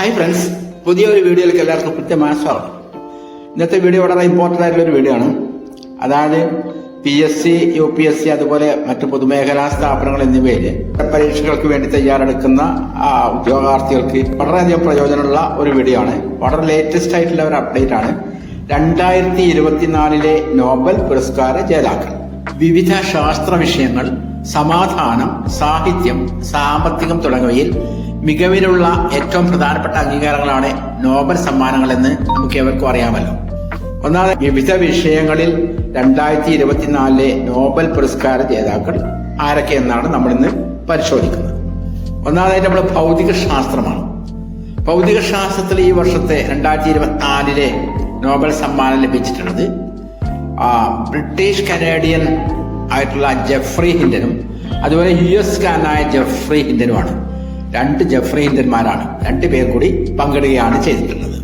Hi friends പുതിയ ഒരു വീഡിയോയിലേക്ക് എല്ലാവർക്കും കൃത്യമായ സ്വാഗതം. ഇന്നത്തെ വീഡിയോ വളരെ ഇമ്പോർട്ടന്റ് ആയിട്ടുള്ള ഒരു വീഡിയോ ആണ്. അതായത് P S C U P S C അതുപോലെ മറ്റ് പൊതുമേഖലാ സ്ഥാപനങ്ങൾ എന്നിവയിൽ പരീക്ഷകൾക്ക് വേണ്ടി തയ്യാറെടുക്കുന്ന ഉദ്യോഗാർത്ഥികൾക്ക് വളരെയധികം പ്രയോജനമുള്ള ഒരു വീഡിയോ ആണ്. വളരെ ലേറ്റസ്റ്റ് ആയിട്ടുള്ള ഒരു അപ്ഡേറ്റ് ആണ്. രണ്ടായിരത്തി ഇരുപത്തിനാലിലെ നോബൽ പുരസ്കാര ജേതാക്കൾ. വിവിധ ശാസ്ത്ര വിഷയങ്ങൾ സമാധാനം സാഹിത്യം സാമ്പത്തികം തുടങ്ങിയവയിൽ മികവിലുള്ള ഏറ്റവും പ്രധാനപ്പെട്ട അംഗീകാരങ്ങളാണ് നോബൽ സമ്മാനങ്ങൾ എന്ന് നമുക്ക് ഏവർക്കും അറിയാമല്ലോ. ഒന്നാമത് വിവിധ വിഷയങ്ങളിൽ രണ്ടായിരത്തി ഇരുപത്തിനാലിലെ നോബൽ പുരസ്കാര ജേതാക്കൾ ആരൊക്കെ എന്നാണ് നമ്മൾ ഇന്ന് പരിശോധിക്കുന്നത്. ഒന്നാമതായിട്ട് നമ്മൾ ഭൗതിക ശാസ്ത്രമാണ്. ഭൗതിക ശാസ്ത്രത്തിൽ ഈ വർഷത്തെ രണ്ടായിരത്തി ഇരുപത്തിനാലിലെ നോബൽ സമ്മാനം ലഭിച്ചിട്ടുള്ളത് ബ്രിട്ടീഷ് കനേഡിയൻ ആയിട്ടുള്ള ജെഫ്രി ഹിൻഡനും അതുപോലെ യു എസ് കാരനായ ജെഫ്രി ഹിൻഡനുമാണ്. രണ്ട് ജഫ്രീന്ദ്രന്മാരാണ് രണ്ടു പേർ കൂടി പങ്കിടുകയാണ് ചെയ്തിട്ടുള്ളത്.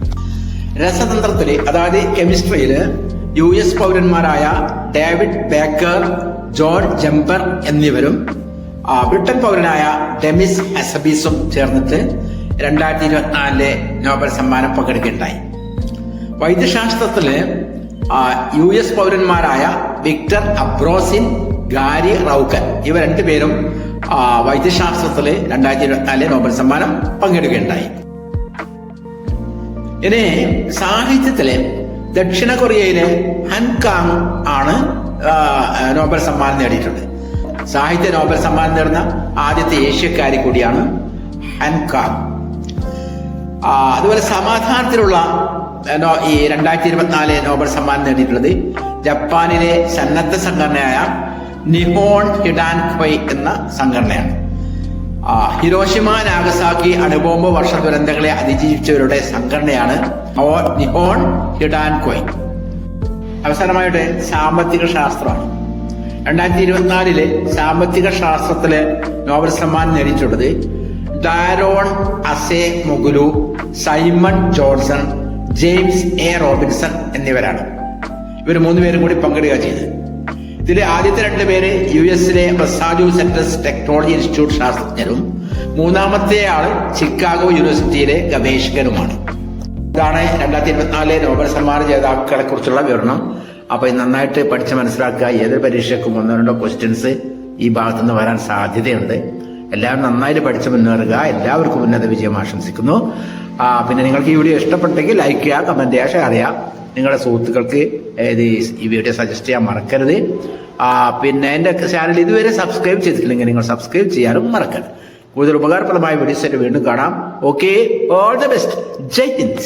രസതന്ത്രത്തിൽ അതായത് കെമിസ്ട്രിയിൽ യു എസ് പൗരന്മാരായ ഡേവിഡ് ബേക്കർ ജോൺ ജംപർ എന്നിവരും ബ്രിട്ടൻ പൗരനായ ഡെമിസ് അസബീസും ചേർന്നിട്ട് രണ്ടായിരത്തി ഇരുപത്തിനാലിലെ നോബൽ സമ്മാനം പങ്കെടുക്കുകയുണ്ടായി. വൈദ്യശാസ്ത്രത്തിൽ യു എസ് പൗരന്മാരായ വിക്ടർ അബ്രോസിൻ ഗാരി റൌക്കൻ. ഇവ രണ്ടുപേരും വൈദ്യശാസ്ത്രത്തിലെ രണ്ടായിരത്തി ഇരുപത്തിനാലിലെ നോബൽ സമ്മാനം പങ്കെടുക്കുകയുണ്ടായി ഇനി സാഹിത്യത്തിലെ ദക്ഷിണ കൊറിയയിലെ ഹൻകാങ് ആണ് നോബൽ സമ്മാനം നേടിയിട്ടുണ്ട്. സാഹിത്യ നോബൽ സമ്മാനം നേടുന്ന ആദ്യത്തെ ഏഷ്യക്കാരി കൂടിയാണ് ഹൻകാങ്. അതുപോലെ സമാധാനത്തിലുള്ള ഈ രണ്ടായിരത്തി ഇരുപത്തിനാല് നോബൽ സമ്മാനം നേടിയിട്ടുള്ളത് ജപ്പാനിലെ സന്നദ്ധ സംഘടനയായ നിഹോൺ ഹിഡാൻ ക്വയ് എന്ന സംഘടനയാണ്. ഹിരോഷിമ നാഗസാക്കി അണുബോംബ് വർഷ ദുരന്തങ്ങളെ അതിജീവിച്ചവരുടെ സംഘടനയാണ് നിഹോൺ ഹിഡാൻ ക്വയ് അവസാനമായിട്ട് സാമ്പത്തിക ശാസ്ത്രമാണ് രണ്ടായിരത്തി ഇരുപത്തിനാലിൽ സാമ്പത്തിക ശാസ്ത്രത്തിൽ നോബൽ സമ്മാനം നേടിയിട്ടുള്ളത് Daron Acemoglu Simon Johnson James A Robinson എന്നിവരാണ്. ഇവർ മൂന്നുപേരും കൂടി പങ്കെടുക്കുക ചെയ്തത്. ഇതിലെ ആദ്യത്തെ രണ്ട് പേര് യു എസിലെ മസാച്യൂസെറ്റസ് ടെക്നോളജി ഇൻസ്റ്റിറ്റ്യൂട്ട് ശാസ്ത്രജ്ഞരും. മൂന്നാമത്തെ ആൾ ചിക്കാഗോ യൂണിവേഴ്സിറ്റിയിലെ ഗവേഷകനുമാണ്. ഇതാണ് രണ്ടായിരത്തി ഇരുപത്തിനാലിലെ നോബൽ സമ്മാന ജേതാക്കളെ കുറിച്ചുള്ള വിവരണം. അപ്പൊ നന്നായിട്ട് പഠിച്ച് മനസ്സിലാക്കുക. ഏതൊരു പരീക്ഷയ്ക്കും ഒന്നോ രണ്ടോ ക്വസ്റ്റ്യൻസ് ഈ ഭാഗത്തു നിന്ന് വരാൻ സാധ്യതയുണ്ട്. എല്ലാവരും നന്നായിട്ട് പഠിച്ച് മുന്നേറുക. എല്ലാവർക്കും ഉന്നത വിജയം ആശംസിക്കുന്നു. പിന്നെ നിങ്ങൾക്ക് ഈ വീഡിയോ ഇഷ്ടപ്പെട്ടെങ്കിൽ ലൈക്ക് ചെയ്യുക കമന്റ് ചെയ്യുക ഷെയർ ചെയ്യുക. നിങ്ങളുടെ സുഹൃത്തുക്കൾക്ക് ഇത് ഈ വീഡിയോ സജസ്റ്റ് ചെയ്യാൻ മറക്കരുത്. പിന്നെ എന്റെ ചാനൽ ഇതുവരെ സബ്സ്ക്രൈബ് ചെയ്തിട്ടില്ലെങ്കിൽ നിങ്ങൾ സബ്സ്ക്രൈബ് ചെയ്യാനും മറക്കരുത്. കൂടുതൽ ഉപകാരപ്രദമായ വീഡിയോസ് വീണ്ടും കാണാം. Okay all the best Jai Hind.